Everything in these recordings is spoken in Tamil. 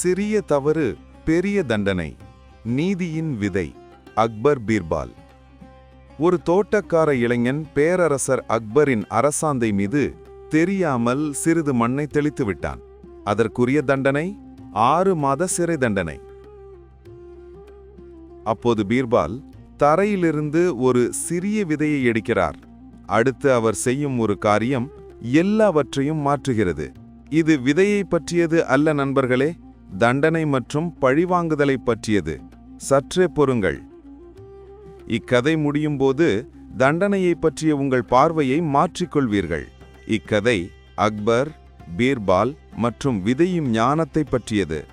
சிறிய தவறு பெரிய தண்டனை. நீதியின் விதை அக்பர் பீர்பால். ஒரு தோட்டக்கார இளைஞன் பேரரசர் அக்பரின் அரசாந்தை மீது தெரியாமல் சிறிது மண்ணை தெளித்து விட்டான். அதற்குரிய தண்டனை ஆறு மாத சிறை தண்டனை. அப்போது பீர்பால் தரையிலிருந்து ஒரு சிறிய விதையை எடுக்கிறார். அடுத்து அவர் செய்யும் ஒரு காரியம் எல்லாவற்றையும் மாற்றுகிறது. இது விதையை பற்றியது அல்ல நண்பர்களே தண்டனை மற்றும் பழிவாங்குதலை பற்றியது. சற்றே பொறுங்கள். இக்கதை முடியும் போது தண்டனையை பற்றிய உங்கள் பார்வையை மாற்றிக்கொள்வீர்கள். இக்கதை அக்பர் பீர்பால் மற்றும் விதையும் ஞானத்தை பற்றியது.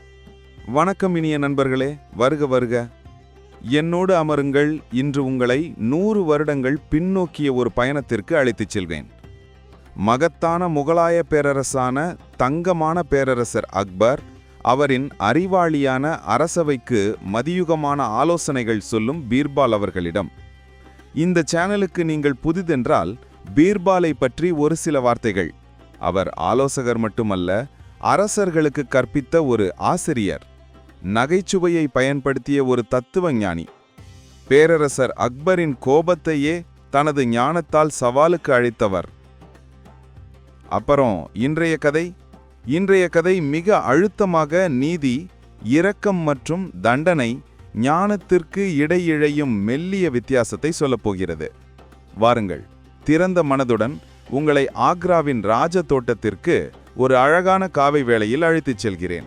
வணக்கம் இனிய நண்பர்களே வருக வருக. என்னோடு அமருங்கள் இன்று உங்களை நூறு வருடங்கள் பின்னோக்கிய ஒரு பயணத்திற்கு அழைத்துச் செல்வேன். மகத்தான முகலாய பேரரசான தங்கமான பேரரசர் அக்பர் அவரின் அறிவாளியான அரசவைக்கு மதியுகமான ஆலோசனைகள் சொல்லும் பீர்பால் அவர்களிடம் இந்த சேனலுக்கு நீங்கள் புதிதென்றால் பீர்பாலை பற்றி ஒரு சில வார்த்தைகள். அவர் ஆலோசகர் மட்டுமல்ல அரசர்களுக்கு கற்பித்த ஒரு ஆசிரியர் நகைச்சுவையை பயன்படுத்திய ஒரு தத்துவ ஞானி பேரரசர் அக்பரின் கோபத்தையே தனது ஞானத்தால் சவாலுக்கு அழைத்தவர். அப்புறம் இன்றைய கதை? இன்றைய கதை மிக அழுத்தமாக நீதி இரக்கம் மற்றும் தண்டனை ஞானத்திற்கு இடையிழையும் மெல்லிய வித்தியாசத்தை சொல்லப்போகிறது. வாருங்கள் திறந்த மனதுடன் உங்களை ஆக்ராவின் ராஜ தோட்டத்திற்கு ஒரு அழகான காவை வேளையில் அழைத்துச் செல்கிறேன்.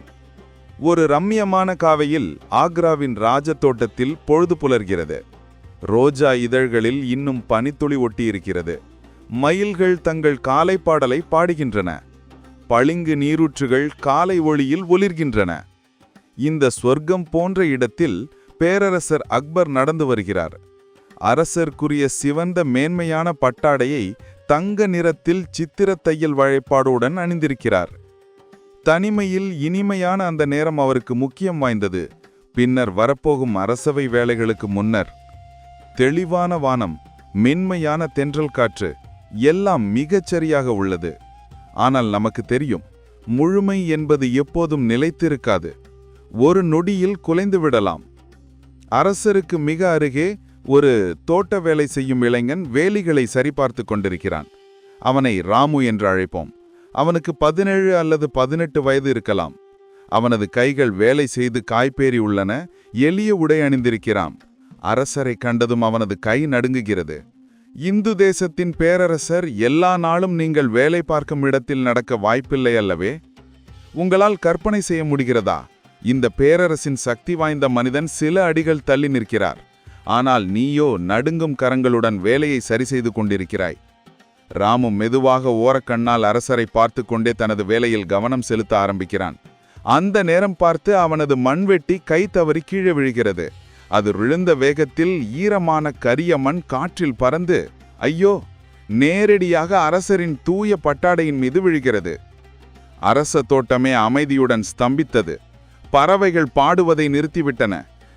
ஒரு ரம்மியமான காவையில் ஆக்ராவின் ராஜ தோட்டத்தில் பொழுது புலர்கிறது. ரோஜா இதழ்களில் இன்னும் பனித்துளி ஒட்டியிருக்கிறது. மயில்கள் தங்கள் காலை பாடலை பாடுகின்றன. பளிங்கு நீரூற்றுகள் காலை ஒளியில் ஒளிர்கின்றன. இந்த சொர்க்கம் போன்ற இடத்தில் பேரரசர் அக்பர் நடந்து வருகிறார். அரசர்க்குரிய சிவந்த மேன்மையான பட்டாடையை தங்க நிறத்தில் சித்திர தையல் வழிபாடுடன் அணிந்திருக்கிறார். தனிமையில் இனிமையான அந்த நேரம் அவருக்கு முக்கியம் வாய்ந்தது. பின்னர் வரப்போகும் அரசவை வேலைகளுக்கு முன்னர் தெளிவான வானம் மென்மையான தென்றல் காற்று எல்லாம் மிகச்சரியாக உள்ளது. ஆனால் நமக்கு தெரியும் முழுமை என்பது எப்போதும் நிலைத்திருக்காது. ஒரு நொடியில் குலைந்து விடலாம். அரசருக்கு மிக அருகே ஒரு தோட்ட வேலை செய்யும் இளைஞன் வேலிகளை சரிபார்த்து கொண்டிருக்கிறான். அவனை ராமு என்று அழைப்போம். அவனுக்கு பதினேழு அல்லது பதினெட்டு வயது இருக்கலாம். அவனது கைகள் வேலை செய்து காய்பேறி உள்ளன எளிய உடை அணிந்திருக்கிறான் அரசரை கண்டதும் அவனது கை நடுங்குகிறது. இந்து தேசத்தின் பேரரசர் எல்லா நாளும் நீங்கள் வேலை பார்க்கும் இடத்தில் நடக்க வாய்ப்பில்லை அல்லவே? உங்களால் கற்பனை செய்ய முடிகிறதா? இந்த பேரரசின் சக்தி வாய்ந்த மனிதன் சில அடிகள் தள்ளி நிற்கிறார். ஆனால் நீயோ நடுங்கும் கரங்களுடன் வேலையை சரி செய்து கொண்டிருக்கிறாய். ராமு மெதுவாக ஓரக்கண்ணால் அரசரை பார்த்து கொண்டே தனது வேலையில் கவனம் செலுத்த ஆரம்பிக்கிறான். அந்த நேரம் பார்த்து அவனது மண்வெட்டி கை தவறி கீழே விழுகிறது. அது விழுந்த வேகத்தில் ஈரமான கரிய மண் காற்றில் பறந்து ஐயோ நேரடியாக அரசரின் தூய பட்டாடையின் மீது விழுகிறது. அரச தோட்டமே அமைதியுடன் ஸ்தம்பித்தது. பறவைகள் பாடுவதை நிறுத்திவிட்டன.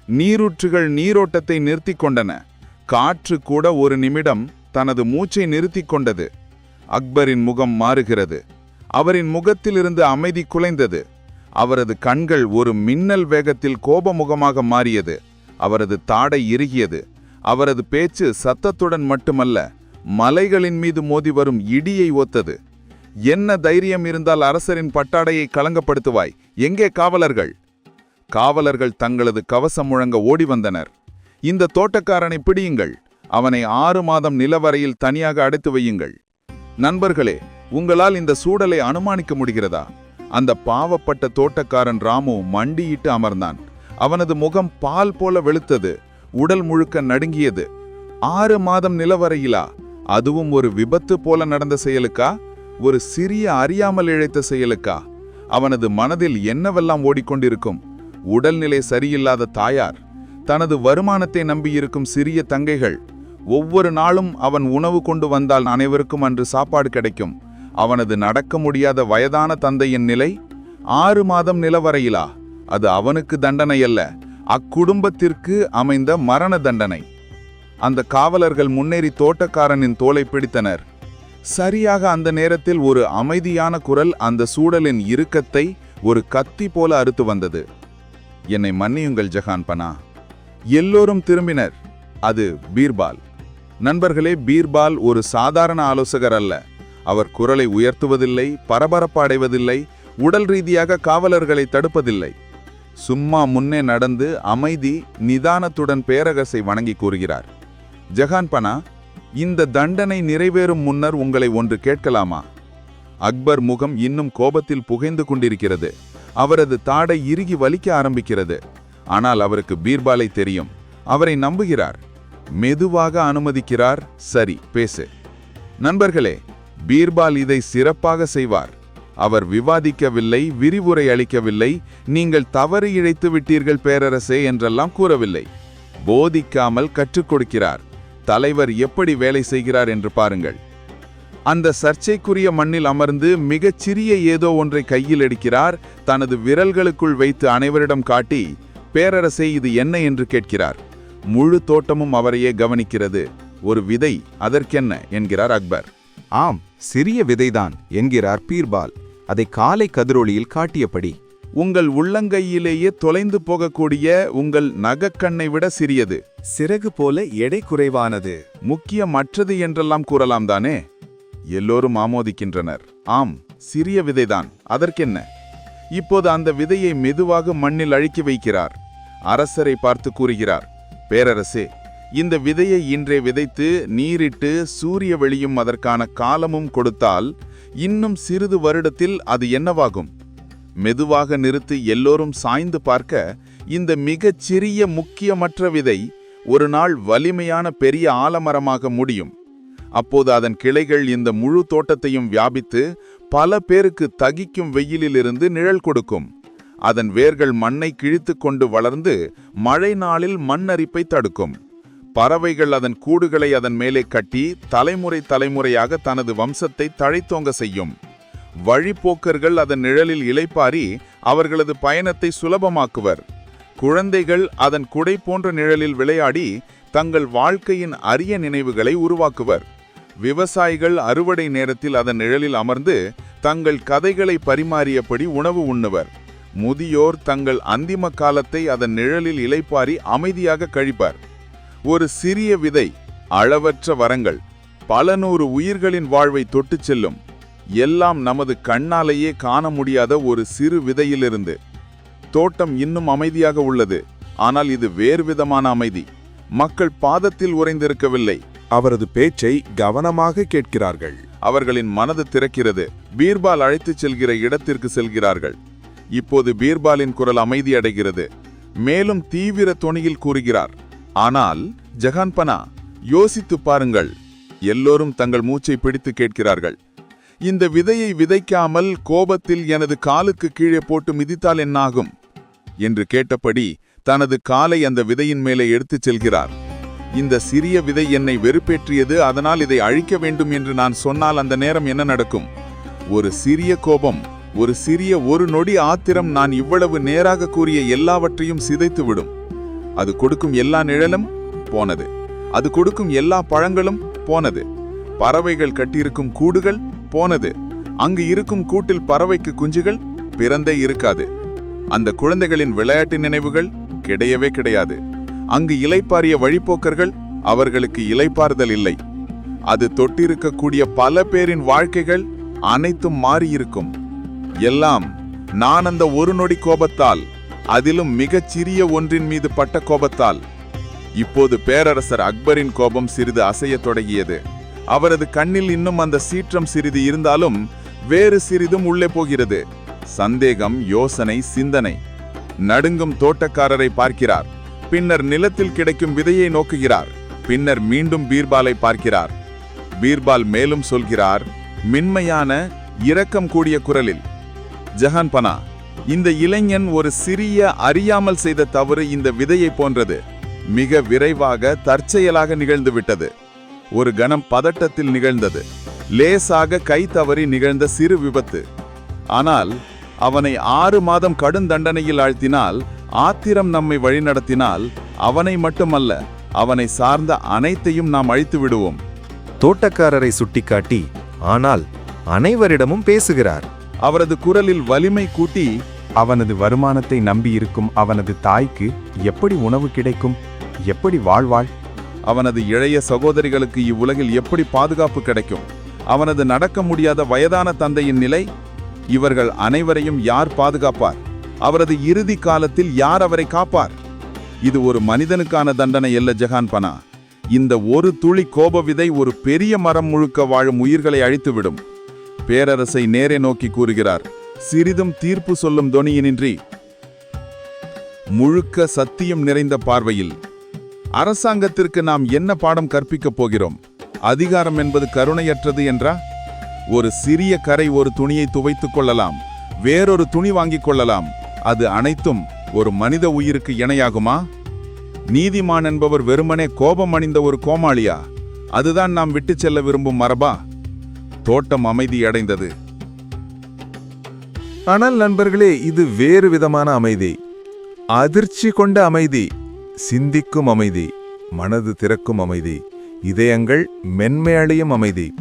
நீரூற்றுகள் நீரோட்டத்தை நிறுத்தி கொண்டன. காற்று கூட ஒரு நிமிடம் தனது மூச்சை நிறுத்தி கொண்டது. அக்பரின் முகம் மாறுகிறது. அவரின் முகத்திலிருந்து அமைதி குலைந்தது. அவரது கண்கள் ஒரு மின்னல் வேகத்தில் கோபமுகமாக மாறியது. அவரது தாடை இறுகியது. அவரது பேச்சு சத்தத்துடன் மட்டுமல்ல மலைகளின் மீது மோதி வரும் இடியை ஒத்தது. என்ன தைரியம் இருந்தால் அரசரின் பட்டாடையை களங்கப்படுத்துவாய் எங்கே காவலர்கள்? காவலர்கள் தங்களது கவசம் முழங்க ஓடி வந்தனர். இந்த தோட்டக்காரனை பிடியுங்கள். அவனை ஆறு மாதம் நிலவரையில் தனியாக அடைத்து வையுங்கள். நண்பர்களே உங்களால் இந்த சூடலை அனுமானிக்க முடிகிறதா? அந்த பாவப்பட்ட தோட்டக்காரன் ராமு மண்டியிட்டு அமர்ந்தான். அவனது முகம் பால் போல வெளுத்தது உடல் முழுக்க நடுங்கியது. ஆறு மாதம் நிலவரையிலா? அதுவும் ஒரு விபத்து போல நடந்த செயலுக்கா? ஒரு சிறிய அறியாமல் இழைத்த செயலுக்கா? அவனது மனதில் என்னவெல்லாம் ஓடிக்கொண்டிருக்கும்? உடல்நிலை சரியில்லாத தாயார் தனது வருமானத்தை நம்பியிருக்கும் சிறிய தங்கைகள் ஒவ்வொரு நாளும் அவன் உணவு கொண்டு வந்தால் அனைவருக்கும் அன்று சாப்பாடு கிடைக்கும். அவனது நடக்க முடியாத வயதான தந்தையின் நிலை ஆறு மாதம் நிலவரையிலா? அது அவனுக்கு தண்டனை அல்ல அக்குடும்பத்திற்கு அமைந்த மரண தண்டனை. அந்த காவலர்கள் முன்னேறி தோட்டக்காரனின் தோலை பிடித்தனர். சரியாக அந்த நேரத்தில் ஒரு அமைதியான குரல் அந்த சூழலின் இறுக்கத்தை ஒரு கத்தி போல அறுத்து வந்தது. என்னை மன்னியுங்கள் ஜஹான் பனா. எல்லோரும் திரும்பினர். அது பீர்பால். நண்பர்களே பீர்பால் ஒரு சாதாரண ஆலோசகர் அல்ல. அவர் குரலை உயர்த்துவதில்லை பரபரப்பு அடைவதில்லை உடல் ரீதியாக காவலர்களை தடுப்பதில்லை. சும்மா முன்னே நடந்து அமைதி நிதானத்துடன் பேரரசை வணங்கி கூறுகிறார். ஜஹான்பனா இந்த தண்டனை நிறைவேறும் முன்னர் உங்களை ஒன்று கேட்கலாமா? அக்பர் முகம் இன்னும் கோபத்தில் புகைந்து கொண்டிருக்கிறது. அவரது தாடை இறுகி வலிக்க ஆரம்பிக்கிறது. ஆனால் அவருக்கு பீர்பாலை தெரியும். அவரை நம்புகிறார். மெதுவாக அனுமதிக்கிறார். சரி பேசு. நண்பர்களே பீர்பால் இதை சிறப்பாக செய்வார். அவர் விவாதிக்கவில்லை விரிவுரை அளிக்கவில்லை நீங்கள் தவறு இழைத்து விட்டீர்கள் பேரரசே என்றெல்லாம் கூறவில்லை. போதிக்காமல் கற்றுக் கொடுக்கிறார். தலைவர் எப்படி வேலை செய்கிறார் என்று பாருங்கள். அந்த சர்ச்சைக்குரிய மண்ணில் அமர்ந்து மிகச் சிறிய ஏதோ ஒன்றை கையில் எடுக்கிறார் தனது விரல்களுக்குள் வைத்து அனைவரிடம் காட்டி பேரரசே இது என்ன என்று கேட்கிறார். முழு தோட்டமும் அவரையே கவனிக்கிறது. ஒரு விதை அதற்கென்ன? என்கிறார் அக்பர். ஆம் சிறிய விதைதான் என்கிறார் பீர்பால். அதை காலை கதிரொளியில் காட்டியபடி உங்கள் உள்ளங்கையிலேயே தொலைந்து போகக்கூடிய உங்கள் நகக்கண்ணை விட சிறியது. சிறகு போல எடை குறைவானது. முக்கியமற்றது என்றெல்லாம் கூறலாம் தானே? எல்லோரும் ஆமோதிக்கின்றனர். ஆம் சிறிய விதைதான். அதற்கென்ன? இப்போது அந்த விதையை மெதுவாக மண்ணில் அழுக்கி வைக்கிறார். அரசரை பார்த்து கூறுகிறார் பேரரசே இந்த விதையை இன்றே விதைத்து நீரிட்டு சூரிய வெளியும் அதற்கான காலமும் கொடுத்தால் இன்னும் சிறிது வருடத்தில் அது என்னவாகும்? மெதுவாக நிறுத்தி எல்லோரும் சாய்ந்து பார்க்க இந்த மிகச் சிறிய முக்கியமற்ற விதை ஒரு நாள் வலிமையான பெரிய ஆலமரமாக முடியும். அப்போது அதன் கிளைகள் இந்த முழு தோட்டத்தையும் வியாபித்து பல பேருக்கு தகிக்கும் வெயிலிலிருந்து நிழல் கொடுக்கும். அதன் வேர்கள் மண்ணை கிழித்து கொண்டு வளர்ந்து மழை நாளில் மண்ணரிப்பை தடுக்கும். பறவைகள் அதன் கூடுகளை அதன் மேலே கட்டி தலைமுறை தலைமுறையாக தனது வம்சத்தை தழைத்தோங்க செய்யும். வழிப்போக்கர்கள் அதன் நிழலில் இளைப்பாரி அவர்களது பயணத்தை சுலபமாக்குவர். குழந்தைகள் அதன் குடை போன்ற நிழலில் விளையாடி தங்கள் வாழ்க்கையின் அரிய நினைவுகளை உருவாக்குவர். விவசாயிகள் அறுவடை நேரத்தில் அதன் நிழலில் அமர்ந்து தங்கள் கதைகளை பரிமாறியபடி உணவு உண்ணுவர். முதியோர் தங்கள் அந்திம காலத்தை அதன் நிழலில் இளைப்பாரி அமைதியாக கழிப்பர். ஒரு சிறிய விதை அளவற்ற வரங்கள் பல நூறு உயிர்களின் வாழ்வை தொட்டுச் செல்லும். எல்லாம் நமது கண்ணாலேயே காண முடியாத ஒரு சிறு விதையிலிருந்து. தோட்டம் இன்னும் அமைதியாக உள்ளது. ஆனால் இது வேறு விதமான அமைதி. மக்கள் பாதத்தில் உறைந்திருக்கவில்லை. அவரது பேச்சை கவனமாக கேட்கிறார்கள். அவர்களின் மனது திறக்கிறது. பீர்பால் அழைத்துச் செல்கிற இடத்திற்கு செல்கிறார்கள். இப்போது பீர்பாலின் குரல் அமைதி அடைகிறது. மேலும் தீவிர தொனியில் கூறுகிறார். ஆனால் ஜஹான்பனா யோசித்து பாருங்கள் எல்லோரும் தங்கள் மூச்சை பிடித்து கேட்கிறார்கள். இந்த விதையை விதைக்காமல் கோபத்தில் எனது காலுக்கு கீழே போட்டு மிதித்தால் என்னாகும்? என்று கேட்டபடி தனது காலை அந்த விதையின் மேலே எடுத்துச் செல்கிறார். இந்த சிறிய விதை என்னை வெறுப்பேற்றியது அதனால் இதை அழிக்க வேண்டும் என்று நான் சொன்னால் அந்த நேரம் என்ன நடக்கும்? ஒரு சிறிய கோபம் ஒரு சிறிய ஒரு நொடி ஆத்திரம் நான் இவ்வளவு நேராக கூறிய எல்லாவற்றையும் சிதைத்துவிடும். அது கொடுக்கும் எல்லா நிழலும் போனது. அது கொடுக்கும் எல்லா பழங்களும் போனது. பறவைகள் கட்டியிருக்கும் கூடுகள் போனது. அங்கு இருக்கும் கூட்டில் பறவைக்கு குஞ்சுகள் பிறந்தே இருக்காது. அந்த குழந்தைகளின் விளையாட்டு நினைவுகள் கிடையவே கிடையாது. அங்கு இலைப்பாரிய வழிப்போக்கர்கள் அவர்களுக்கு இலைப்பாறுதல் இல்லை. அது தொட்டிருக்கக்கூடிய பல பேரின் வாழ்க்கைகள் அனைத்தும் மாறியிருக்கும். எல்லாம் நான் அந்த ஒரு நொடி கோபத்தால் அதிலும் மிகச் சிறிய ஒன்றின் மீது பட்ட கோபத்தால். இப்போது பேரரசர் அக்பரின் கோபம் சிறிது அசையத் தொடங்கியது. அவரது கண்ணில் இன்னும் அந்த சீற்றம் சிறிது இருந்தாலும் வேறு சிறிதும் உள்ளே போகிறது. சந்தேகம் யோசனை சிந்தனை. நடுங்கும் தோட்டக்காரரை பார்க்கிறார். பின்னர் நிலத்தில் கிடைக்கும் விதையை நோக்குகிறார். பின்னர் மீண்டும் பீர்பாலை பார்க்கிறார். பீர்பால் மேலும் சொல்கிறார் மென்மையான இரக்கம் கூடிய குரலில் ஜஹான்பனா இந்த இளைஞன் ஒரு சிறிய அறியாமல் செய்த தவறு இந்த விதையை போன்றது. மிக விரைவாக தற்செயலாக நிகழ்ந்துவிட்டது ஒரு கணம் பதட்டத்தில் நிகழ்ந்தது. லேசாக கை தவறி நிகழ்ந்த சிறு விபத்து. ஆனால் அவனை ஆறு மாதம் கடும் தண்டனையில் ஆழ்த்தினால் ஆத்திரம் நம்மை வழிநடத்தினால் அவனை மட்டுமல்ல அவனை சார்ந்த அனைத்தையும் நாம் அழித்து விடுவோம். தோட்டக்காரரை சுட்டிக்காட்டி ஆனால் அனைவரிடமும் பேசுகிறார். அவரது குரலில் வலிமை கூட்டி அவனது வருமானத்தை நம்பியிருக்கும் அவனது தாய்க்கு எப்படி உணவு கிடைக்கும்? எப்படி வாழ்வாள்? அவனது இளைய சகோதரிகளுக்கு இவ்வுலகில் எப்படி பாதுகாப்பு கிடைக்கும்? அவனது நடக்க முடியாத வயதான தந்தையின் நிலை? இவர்கள் அனைவரையும் யார் பாதுகாப்பார்? அவரது இறுதி காலத்தில் யார் அவரை காப்பார்? இது ஒரு மனிதனுக்கான தண்டனை அல்ல ஜஹான் பனா. இந்த ஒரு துளி கோப விதை ஒரு பெரிய மரம் முழுக்க வாழும் உயிர்களை அழித்துவிடும். பேரரசை நேரே நோக்கி கூறுகிறார். சிறிதும் தீர்ப்பு சொல்லும் தொனியினின்றி முழுக்க சத்தியம் நிறைந்த பார்வையில் அரசாங்கத்திற்கு நாம் என்ன பாடம் கற்பிக்கப் போகிறோம்? அதிகாரம் என்பது கருணையற்றது என்றா? ஒரு சிறிய கரை ஒரு துணியை துவைத்துக் கொள்ளலாம். வேறொரு துணி வாங்கிக் கொள்ளலாம். அது அனைத்தும் ஒரு மனித உயிருக்கு இணையாகுமா? நீதிமான் என்பவர் வெறுமனே கோபம் அணிந்த ஒரு கோமாளியா? அதுதான் நாம் விட்டுச் செல்ல விரும்பும் மரபா? தோட்டம் அமைதியடைந்தது. ஆனால் நண்பர்களே இது வேறு விதமான அமைதி. அதிர்ச்சி கொண்ட அமைதி சிந்திக்கும் அமைதி மனது திறக்கும் அமைதி இதயங்கள் மென்மையடையும் அமைதி.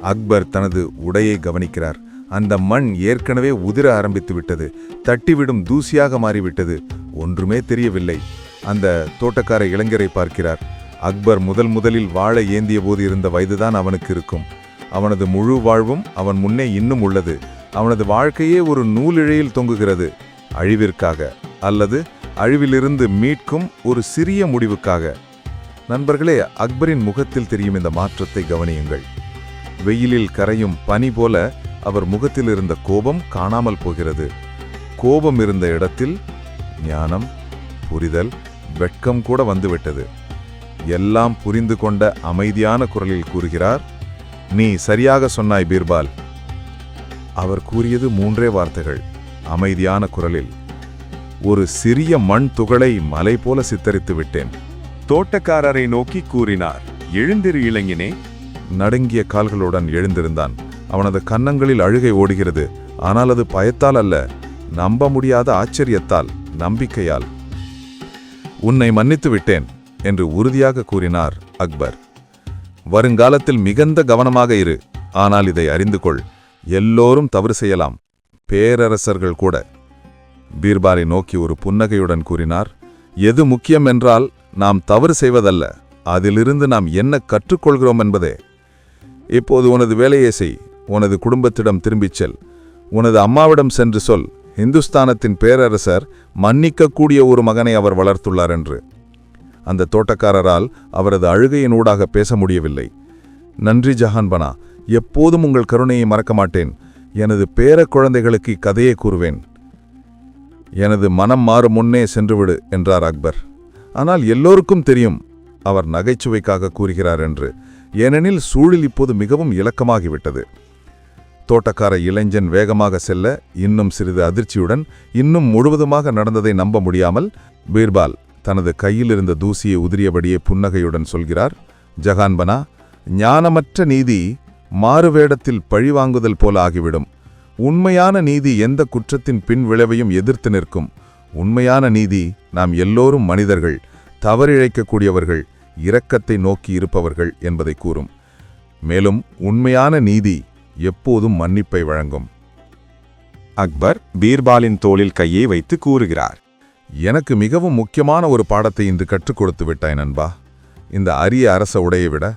அக்பர் தனது உடையை கவனிக்கிறார். அந்த மண் ஏற்கனவே உதிர ஆரம்பித்து விட்டது. தட்டிவிடும் தூசியாக மாறிவிட்டது. ஒன்றுமே தெரியவில்லை. அந்த தோட்டக்கார இளைஞரை பார்க்கிறார். அக்பர் முதல் முதலில் வாழ ஏந்திய போது இருந்த வயதுதான் அவனுக்கு இருக்கும். அவனது முழு வாழ்வும் அவன் முன்னே இன்னும் உள்ளது. அவனது வாழ்க்கையே ஒரு நூலிழையில் தொங்குகிறது. அழிவிற்காக அல்லது அழிவிலிருந்து மீட்கும் ஒரு சிறிய முடிவுக்காக. நண்பர்களே அக்பரின் முகத்தில் தெரியும் இந்த மாற்றத்தை கவனியுங்கள். வெயிலில் கரையும் பனி போல அவர் முகத்தில் இருந்த கோபம் காணாமல் போகிறது. கோபம் இருந்த இடத்தில் ஞானம் புரிதல் வெட்கம் கூட வந்துவிட்டது. எல்லாம் புரிந்து கொண்ட அமைதியான குரலில் கூறுகிறார் நீ சரியாக சொன்னாய் பீர்பால். அவர் கூறியது மூன்றே வார்த்தைகள். அமைதியான குரலில் ஒரு சிறிய மண் துகளை மலை போல சித்தரித்து விட்டேன். தோட்டக்காரரை நோக்கி கூறினார் எழுந்திரு இளைஞனே. நடுங்கிய கால்களுடன் எழுந்திருந்தான். அவனது கன்னங்களில் அழுகை ஓடுகிறது. ஆனால் அது பயத்தால் அல்ல நம்ப முடியாத ஆச்சரியத்தால் நம்பிக்கையால். உன்னை மன்னித்து விட்டேன் என்று உறுதியாக கூறினார் அக்பர். வருங்காலத்தில் மிகுந்த கவனமாக இரு. ஆனால் இதை அறிந்து கொள். எல்லோரும் தவறு செய்யலாம். பேரரசர்கள் கூட. பீர்பாலை நோக்கி ஒரு புன்னகையுடன் கூறினார் எது முக்கியம் என்றால் நாம் தவறு செய்வதல்ல. அதிலிருந்து நாம் என்ன கற்றுக்கொள்கிறோம் என்பதே. இப்போது உனது வேலையை செய். உனது குடும்பத்திடம் திரும்பிச் செல். உனது அம்மாவிடம் சென்று சொல். இந்துஸ்தானத்தின் பேரரசர் மன்னிக்கக்கூடிய ஒரு மகனை அவர் வளர்த்துள்ளார் என்று. அந்த தோட்டக்காரரால் அவரது அழுகையின் ஊடாக பேச முடியவில்லை. நன்றி ஜஹான்பனா எப்போதும் உங்கள் கருணையை மறக்க மாட்டேன் எனது பேர குழந்தைகளுக்கு இக்கதையை கூறுவேன். எனது மனம் மாறும் முன்னே சென்றுவிடு என்றார் அக்பர். ஆனால் எல்லோருக்கும் தெரியும் அவர் நகைச்சுவைக்காக கூறுகிறார் என்று. ஏனெனில் சூழல் இப்போது மிகவும் இலக்கமாகிவிட்டது. தோட்டக்கார இளைஞன் வேகமாக செல்ல இன்னும் சிறிது அதிர்ச்சியுடன் இன்னும் முழுவதுமாக நடந்ததை நம்ப முடியாமல் பீர்பால் தனது கையில் இருந்த தூசியை உதிரியபடியே புன்னகையுடன் சொல்கிறார் ஜகான்பனா ஞானமற்ற நீதி மாறுவேடத்தில் பழிவாங்குதல் போல ஆகிவிடும். உண்மையான நீதி எந்த குற்றத்தின் பின் விளைவையும் எதிர்த்து நிற்கும். உண்மையான நீதி நாம் எல்லோரும் மனிதர்கள் தவறிழைக்கக்கூடியவர்கள் இரக்கத்தை நோக்கி இருப்பவர்கள் என்பதை கூறும். மேலும் உண்மையான நீதி எப்போதும் மன்னிப்பை வழங்கும். அக்பர் பீர்பாலின் தோளில் கையை வைத்து கூறுகிறார். எனக்கு மிகவும் முக்கியமான ஒரு பாடத்தை இன்று கற்றுக் கொடுத்து விட்டாய் நண்பா. இந்த அரிய அரச உடையை விட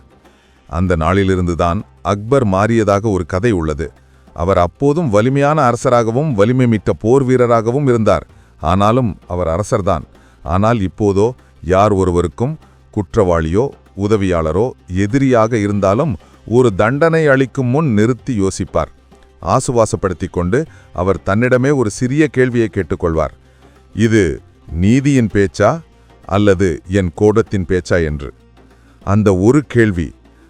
அந்த நாளிலிருந்துதான் அக்பர் மாறியதாக ஒரு கதை உள்ளது. அவர் அப்போதும் வலிமையான அரசராகவும் வலிமை மிக்க போர் வீரராகவும் இருந்தார். ஆனாலும் அவர் அரசர்தான். ஆனால் இப்போதோ யார் ஒருவருக்கும் குற்றவாளியோ உதவியாளரோ எதிரியாக இருந்தாலும் ஒரு தண்டனை அளிக்கும் முன் நிறுத்தி யோசிப்பார். ஆசுவாசப்படுத்திக் கொண்டு அவர் தன்னிடமே ஒரு சிறிய கேள்வியை கேட்டுக்கொள்வார். இது நீதியின் பேச்சா அல்லது என் கோடத்தின் பேச்சா என்று? அந்த ஒரு கேள்வி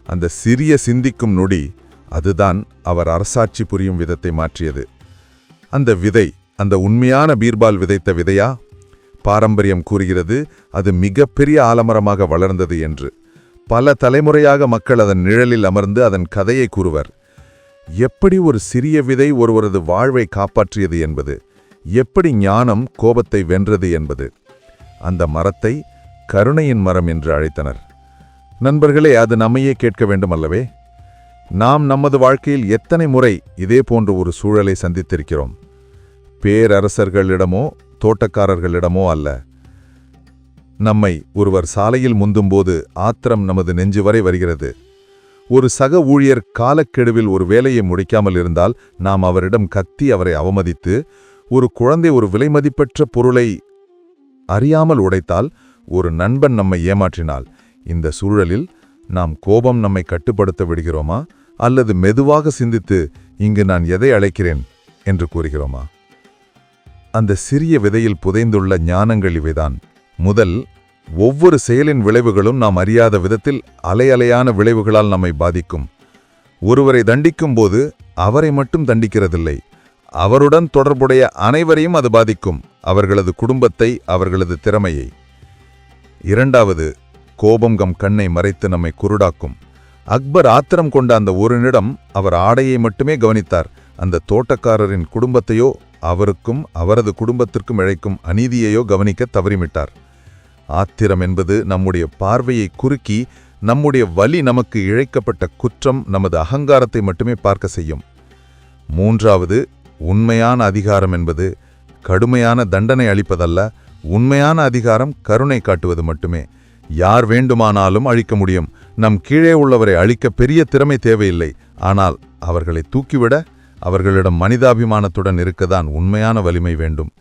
அந்த சிறிய சிந்திக்கும் நொடி அதுதான் அவர் அரசாட்சி புரியும் விதத்தை மாற்றியது. அந்த விதை அந்த உண்மையான பீர்பால் விதைத்த விதையா? பாரம்பரியம் கூறுகிறது அது மிகப்பெரிய ஆலமரமாக வளர்ந்தது என்று. பல தலைமுறையாக மக்கள் அதன் நிழலில் அமர்ந்து அதன் கதையை கூறுவர். எப்படி ஒரு சிறிய விதை ஒருவரது வாழ்வை காப்பாற்றியது என்பது? எப்படி ஞானம் கோபத்தை வென்றது என்பது. அந்த மரத்தை கருணையின் மரம் என்று அழைத்தனர். நண்பர்களே அது நம்மையே கேட்க வேண்டும் அல்லவே? நாம் நமது வாழ்க்கையில் எத்தனை முறை இதே போன்ற ஒரு சூழலை சந்தித்திருக்கிறோம்? பேரரசர்களிடமோ தோட்டக்காரர்களிடமோ அல்ல. நம்மை ஒருவர் சாலையில் முந்தும்போது ஆத்திரம் நமது நெஞ்சு வரை வருகிறது. ஒரு சக ஊழியர் காலக்கெடுவில் ஒரு வேலையை முடிக்காமல் இருந்தால் நாம் அவரிடம் கத்தி அவரை அவமதித்து ஒரு குழந்தை ஒரு விலைமதிப்பற்ற பொருளை அறியாமல் உடைத்தால் ஒரு நண்பன் நம்மை ஏமாற்றினால் இந்த சூழலில் நாம் கோபம் நம்மை கட்டுப்படுத்த விடுகிறோமா? அல்லது மெதுவாக சிந்தித்து இங்கு நான் எதை அழைக்கிறேன்? என்று கூறுகிறோமா? அந்த சிறிய விதையில் புதைந்துள்ள ஞானங்கள் இவைதான். முதல் ஒவ்வொரு செயலின் விளைவுகளும் நாம் அறியாத விதத்தில் அலையலையான விளைவுகளால் நம்மை பாதிக்கும். ஒருவரை தண்டிக்கும்போது அவரை மட்டும் தண்டிக்கிறதில்லை. அவருடன் தொடர்புடைய அனைவரையும் அது பாதிக்கும். அவர்களது குடும்பத்தை அவர்களது திறமையை. இரண்டாவது கோபம் கம் கண்ணை மறைத்து நம்மை குருடாக்கும். அக்பர் ஆத்திரம் கொண்ட அந்த ஒரு நிடம் அவர் ஆடையை மட்டுமே கவனித்தார். அந்த தோட்டக்காரரின் குடும்பத்தையோ அவருக்கும் அவரது குடும்பத்திற்கும் இழைக்கும் அநீதியையோ கவனிக்க தவறிவிட்டார். ஆத்திரம் என்பது நம்முடைய பார்வையை குறுக்கி நம்முடைய வலி நமக்கு இழைக்கப்பட்ட குற்றம் நமது அகங்காரத்தை மட்டுமே பார்க்க செய்யும். மூன்றாவது உண்மையான அதிகாரம் என்பது கடுமையான தண்டனை அளிப்பதல்ல உண்மையான அதிகாரம் கருணை காட்டுவது மட்டுமே. யார் வேண்டுமானாலும் அழிக்க முடியும். நம் கீழே உள்ளவரை அழிக்க பெரிய திறமை தேவையில்லை. ஆனால் அவர்களை தூக்கிவிட அவர்களிடம் மனிதாபிமானத்துடன் இருக்கதான் உண்மையான வலிமை வேண்டும்.